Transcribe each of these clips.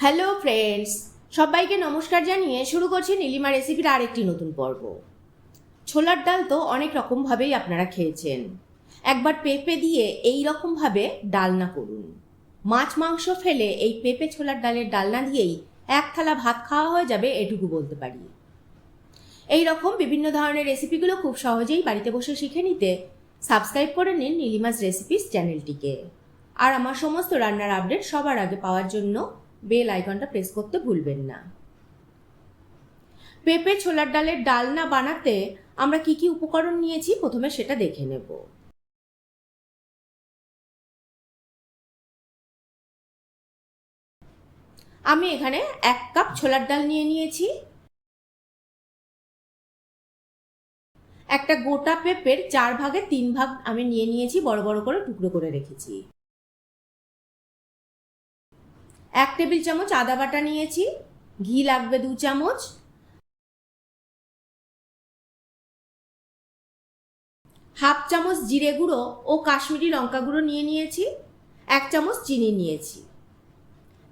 Hello friends সবাইকে নমস্কার জানিয়ে শুরু করছি নীলিমা রেসিপির আরেকটি নতুন পর্ব। ছোলার ডাল তো অনেক রকমভাবেই আপনারা খেয়েছেন। একবার পেঁপে দিয়ে এই রকমভাবে ডালনা করুন। মাছ মাংস ফেলে এই পেঁপে ছোলার ডালের ডালনা দিয়েই এক থালা ভাত খাওয়া হয়ে যাবে এটুকু বলতে পারি। এই রকম বিভিন্ন ধরনের রেসিপিগুলো খুব সহজেই বাড়িতে বসে শিখে নিতে সাবস্ক্রাইব করে নিন নীলিমাস রেসিপিস চ্যানেলটিকে আর আমার সমস্ত রান্নার আপডেট সবার আগে পাওয়ার জন্য বেল আইকনটা প্রেস করতে ভুলবেন না। পেঁপে ছোলার ডালের ডালনা বানাতে আমরা কি কি উপকরণ নিয়েছি প্রথমে সেটা দেখে নেব। আমি এখানে এক কাপ ছোলার ডাল নিয়ে নিয়েছি। একটা গোটা পেঁপের চার ভাগে তিন ভাগ আমি নিয়ে নিয়েছি, বড় বড় করে টুকরো করে রেখেছি। এক টেবিল চামচ আদা বাটা নিয়েছি, ঘি লাগবে দু চামচ। হাফ চামচ জিরে গুঁড়ো ও কাশ্মীরি লঙ্কা গুঁড়ো নিয়ে নিয়েছি, এক চামচ চিনি নিয়েছি।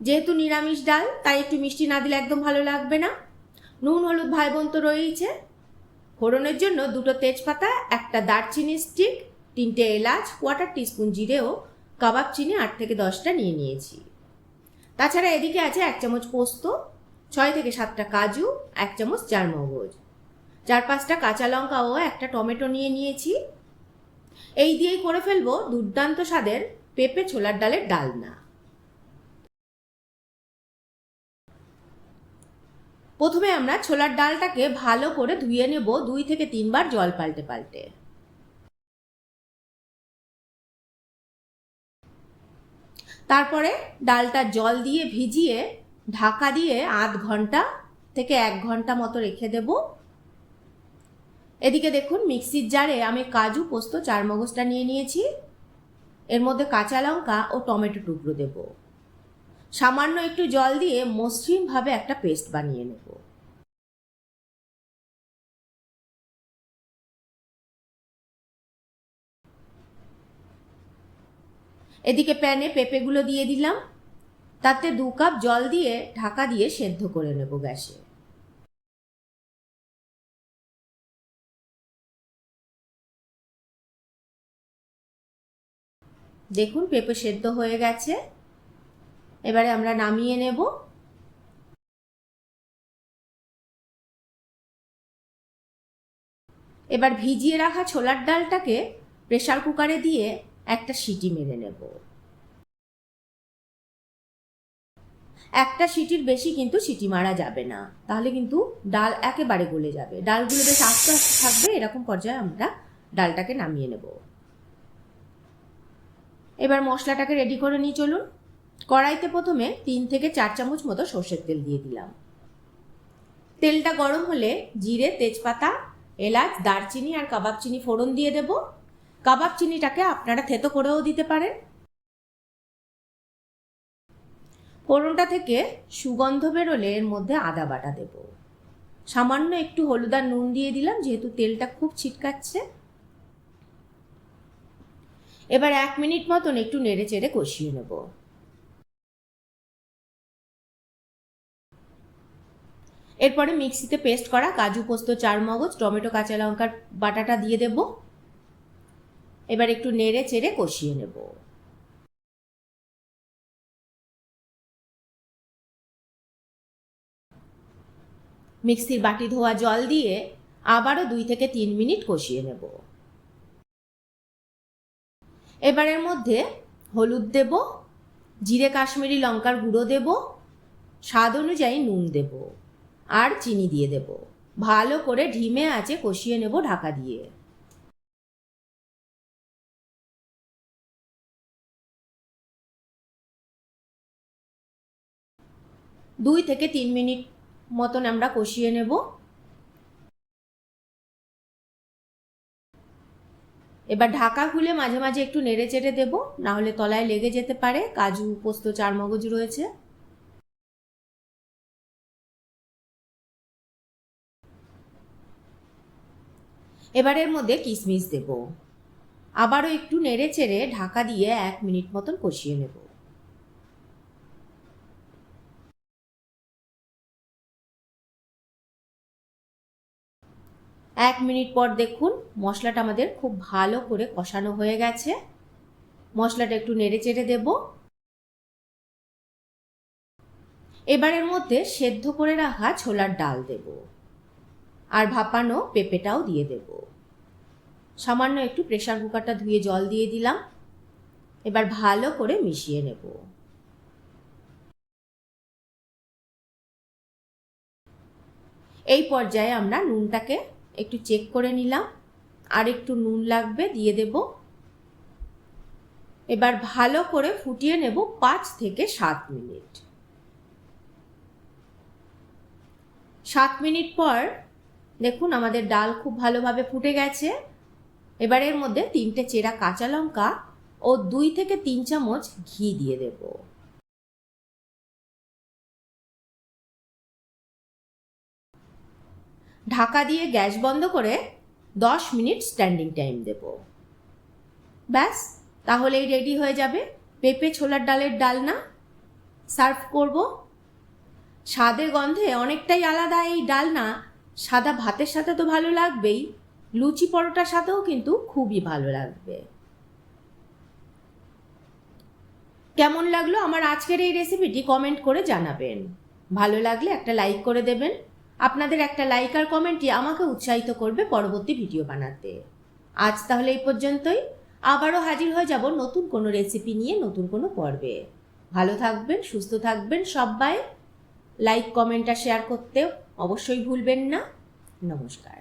যেহেতু নিরামিষ ডাল, তাই একটু মিষ্টি না দিলে একদম ভালো লাগবে না। নুন, হলুদ ভাই বোন তো রয়েইছে। ফোড়নের জন্য দুটো তেজপাতা, একটা দারচিনি স্টিক, তিনটে এলাচ, কোয়াটার টিস্পুন জিরে ও কাবাব চিনি আট থেকে দশটা নিয়ে নিয়েছি। তাছাড়া এদিকে আছে এক চামচ পোস্ত, ছয় থেকে সাতটা কাজু, এক চামচ চার মগজ চার পাঁচটা কাঁচা লঙ্কা ও একটা টমেটো নিয়ে নিয়েছি। এই দিয়েই করে ফেলব দুর্দান্ত স্বাদের পেঁপে ছোলার ডালের ডালনা। প্রথমে আমরা ছোলার ডালটাকে ভালো করে ধুয়ে নেব দুই থেকে তিনবার জল পাল্টে পাল্টে। তারপরে ডালটা জল দিয়ে ভিজিয়ে, ঢাকা দিয়ে আধ ঘণ্টা থেকে এক ঘণ্টা মতো রেখে দেব। এদিকে দেখুন, মিক্সির জারে আমি কাজু, পোস্ত চার মগজটা নিয়ে নিয়েছি। এর মধ্যে কাঁচা লঙ্কা ও টমেটো টুকরো দেব। সামান্য একটু জল দিয়ে মসৃণভাবে একটা পেস্ট বানিয়ে নেব। এদিকে প্যানে পেঁপেগুলো দিয়ে দিলাম। তাতে দু কাপ জল দিয়ে ঢাকা দিয়ে সেদ্ধ করে নেব গ্যাসে। দেখুন, পেঁপে সেদ্ধ হয়ে গেছে। এবারে আমরা নামিয়ে নেব। এবার ভিজিয়ে রাখা ছোলার ডালটাকে প্রেসার কুকারে দিয়ে একটা সিটি মেরে নেব। একটা সিটির বেশি কিন্তু সিটি মারা যাবে না। তাহলে কিন্তু ডাল একেবারে গলে যাবে। ডালগুলো বেশ আস্তে আস্তে থাকবে, এরকম পর্যায়ে আমরা ডালটাকে নামিয়ে নেব। এবার মশলাটাকে রেডি করে নিয়ে চলুন। কড়াইতে প্রথমে তিন থেকে চার চামচ মতো সর্ষের তেল দিয়ে দিলাম। তেলটা গরম হলে জিরে, তেজপাতা, এলাচ, দারচিনি আর কাবাব চিনি ফোড়ন দিয়ে দেব। কাবাব চিনিটাকে আপনারা থেতো করেও দিতে পারেন। ফোড়নটা থেকে সুগন্ধ বেরোলে এর মধ্যে আদা বাটা দেব। সামান্য একটু হলুদ আর নুন দিয়ে দিলাম, যেহেতু তেলটা খুব ছিটকাচ্ছে। এবার এক মিনিট মতন একটু নেড়ে চেড়ে কষিয়ে নেব। এরপরে মিক্সিতে পেস্ট করা কাজু পোস্ত চার মগজ টমেটো, কাঁচা লঙ্কার বাটাটা দিয়ে দেব। এবার একটু নেড়ে চেড়ে কষিয়ে নেব। মিক্সির বাটি ধোয়া জল দিয়ে আবারও দুই থেকে তিন মিনিট কষিয়ে নেব। এবারের মধ্যে হলুদ দেব, জিরে কাশ্মীরি লঙ্কার গুঁড়ো দেব, স্বাদ অনুযায়ী নুন দেব, আর চিনি দিয়ে দেব। ভালো করে ঢিমে আছে কষিয়ে নেব ঢাকা দিয়ে। দুই থেকে তিন মিনিট মতন আমরা কষিয়ে নেব। এবার ঢাকা খুলে মাঝে মাঝে একটু নেড়ে চেড়ে দেবো, না হলে তলায় লেগে যেতে পারে। কাজু, পোস্ত চার মগজ রয়েছে। এবারের মধ্যে কিশমিশ দেব। আবারও একটু নেড়ে চেড়ে ঢাকা দিয়ে এক মিনিট মতন কষিয়ে নেব। এক মিনিট পর দেখুন মশলাটা আমাদের খুব ভালো করে কষানো হয়ে গেছে। মশলাটা একটু নেড়ে চেড়ে দেব। এবারের মধ্যে সেদ্ধ করে রাখা ছোলার ডাল দেব। আর ভাপানো পেঁপেটাও দিয়ে দেব। সামান্য একটু প্রেশার কুকারটা ধুয়ে জল দিয়ে দিলাম। এবার ভালো করে মিশিয়ে নেব। এই পর্যায়ে আমরা নুনটাকে একটু চেক করে নিলাম, আর একটু নুন লাগবে, দিয়ে দেব। এবার ভালো করে ফুটিয়ে নেব পাঁচ থেকে সাত মিনিট। সাত মিনিট পর, দেখুন আমাদের ডাল খুব ভালোভাবে ফুটে গেছে। এবার এর মধ্যে তিনটে চেরা কাঁচা লঙ্কা ও দুই থেকে তিন চামচ ঘি দিয়ে দেব। ঢাকা দিয়ে গ্যাস বন্ধ করে দশ মিনিট স্ট্যান্ডিং টাইম দেব। ব্যাস, তাহলেই রেডি হয়ে যাবে। পেঁপে ছোলার ডালের ডালনা সার্ভ করব। স্বাদের গন্ধে অনেকটাই আলাদা এই ডালনা। সাদা ভাতের সাথে তো ভালো লাগবেই। লুচি পরোটার সাথেও কিন্তু খুবই ভালো লাগবে। কেমন লাগল আমার আজকের এই রেসিপিটি কমেন্ট করে জানাবেন। ভালো লাগলে একটা লাইক করে দেবেন। আপনাদের একটা লাইক আর কমেন্টই আমাকে উৎসাহিত করবে পরবর্তী ভিডিও বানাতে। আজ তাহলে এই পর্যন্তই। আবারও হাজির হয়ে যাব নতুন কোনো রেসিপি নিয়ে নতুন কোনো পর্বে। ভালো থাকবেন, সুস্থ থাকবেন সবাই। লাইক কমেন্ট আর শেয়ার করতে অবশ্যই ভুলবেন না। নমস্কার।